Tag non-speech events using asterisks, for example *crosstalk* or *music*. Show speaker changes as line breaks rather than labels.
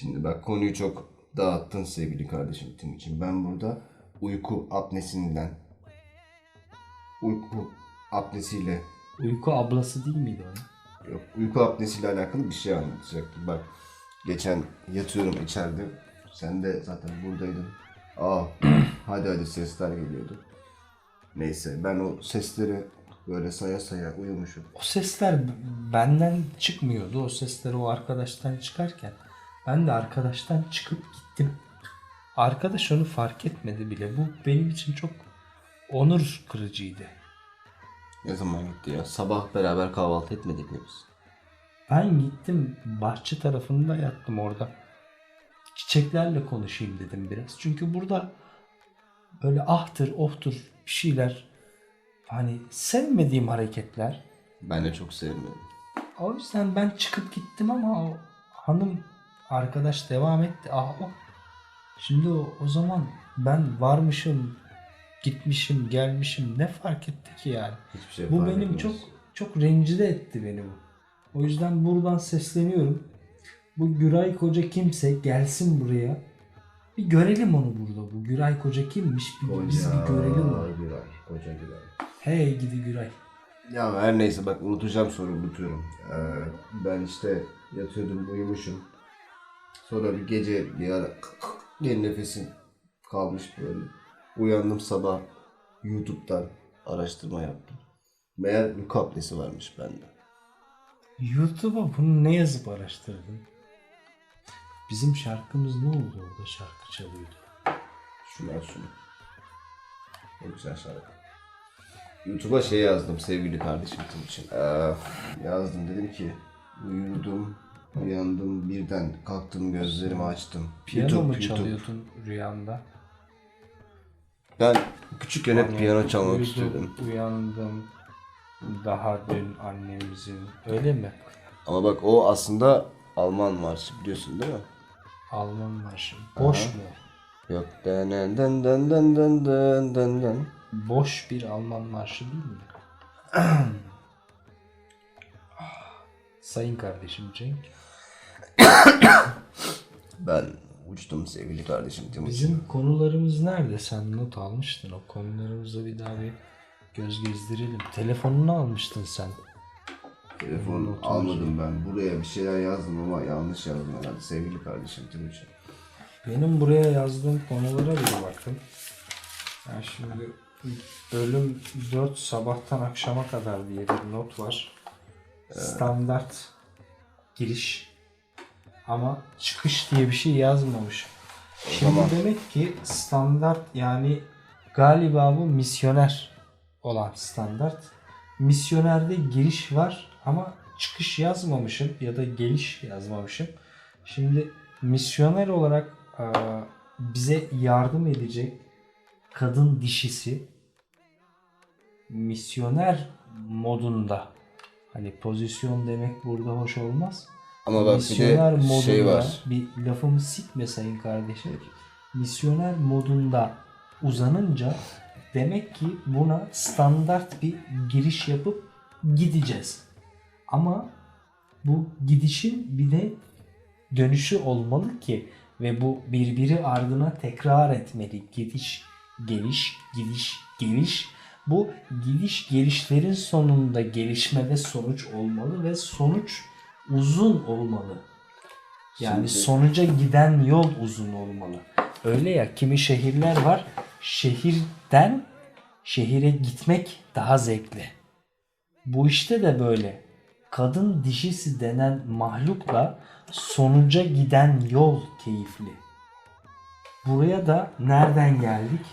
Şimdi bak konuyu çok dağıttın sevgili kardeşim Timuçin. Ben burada uyku apnesinden uyku apnesiyle
Uyku ablası değil miydi o?
yok uyku apnesiyle alakalı bir şey anlatacaktım. Bak geçen yatıyorum içeride. Sen de zaten buradaydın. Aa *clears throat* hadi hadi sesler geliyordu. Neyse ben o sesleri böyle saya saya uyumuşum.
O sesler benden çıkmıyordu. O sesler o arkadaştan çıkarken ben de arkadaştan çıkıp gittim. Arkadaş onu fark etmedi bile. Bu benim için çok onur kırıcıydı.
Ne zaman gitti ya? Sabah beraber kahvaltı etmedik mi biz?
Ben gittim bahçe tarafında yattım orada. Çiçeklerle konuşayım dedim biraz. Çünkü burada böyle ahtır ohtur bir şeyler hani sevmediğim hareketler.
Ben de çok sevmiyorum.
O yüzden ben çıkıp gittim ama o hanım arkadaş devam etti. Ah o. Şimdi o, o zaman ben varmışım, gitmişim, gelmişim ne fark etti ki yani?
Hiçbir şey
Bu benim
etmez.
çok çok rencide etti beni bu. O yüzden buradan sesleniyorum. Bu Güray Koca kimse gelsin buraya. Bir görelim onu burada. Bu Güray Koca kimmiş? Bir, biz bir görelim onu.
Güray, koca Güray.
Hey gidi Güray.
Ya her neyse bak unutacağım sonra unutuyorum. Ee, ben işte yatıyordum uyumuşum. Sonra bir gece bir ara bir nefesim kalmış böyle. Uyandım sabah YouTube'dan araştırma yaptım. Meğer uyku apnesi varmış bende.
YouTube'a bunu ne yazıp araştırdın? Bizim şarkımız ne oldu orada şarkı çalıyordu.
Şunu al şunu. O güzel şarkı. YouTube'a şey yazdım sevgili kardeşim için. Ee, yazdım dedim ki uyudum, Uyandım birden kalktım gözlerimi açtım.
Piyano YouTube, mu YouTube. çalıyordun rüyanda?
Ben küçükken hep piyano çalmak
uyudum,
istiyordum.
Uyandım daha dün annemizin öyle mi?
Ama bak o aslında Alman marşı biliyorsun değil mi?
Alman marşı. Boş Aha. mu?
Yok. Den den den den den den den.
Boş bir Alman marşı değil mi? *clears throat* Sayın kardeşim Cenk. *coughs*
Ben uçtum sevgili kardeşim Timuçin.
Bizim konularımız nerede? Sen not almıştın. O konularımıza bir daha bir göz gezdirelim. Telefonunu almıştın sen.
Telefonu almadım ben. Buraya bir şeyler yazdım ama yanlış yazdım herhalde sevgili kardeşim Timuçin.
Benim buraya yazdığım konulara bir bakın. Yani şimdi bölüm 4 sabahtan akşama kadar diye bir not var. Standart giriş ama çıkış diye bir şey yazmamış. Şimdi
zaman-
demek ki standart yani galiba bu misyoner olan standart. Misyonerde giriş var ama çıkış yazmamışım ya da geliş yazmamışım. Şimdi misyoner olarak e, bize yardım edecek kadın dişisi misyoner modunda hani pozisyon demek burada hoş olmaz.
Ama bak bir
misyoner
de
modunda
şey var.
bir lafımı sikme sayın kardeşim. Misyoner modunda uzanınca demek ki buna standart bir giriş yapıp gideceğiz. Ama bu gidişin bir de dönüşü olmalı ki ve bu birbiri ardına tekrar etmeli. Gidiş, geliş, gidiş, geliş. Bu gidiş gelişlerin sonunda gelişme ve sonuç olmalı ve sonuç uzun olmalı. Yani
Şimdi-
sonuca giden yol uzun olmalı. Öyle ya kimi şehirler var. Şehirden şehire gitmek daha zevkli. Bu işte de böyle. Kadın dişisi denen mahlukla sonuca giden yol keyifli. Buraya da nereden geldik?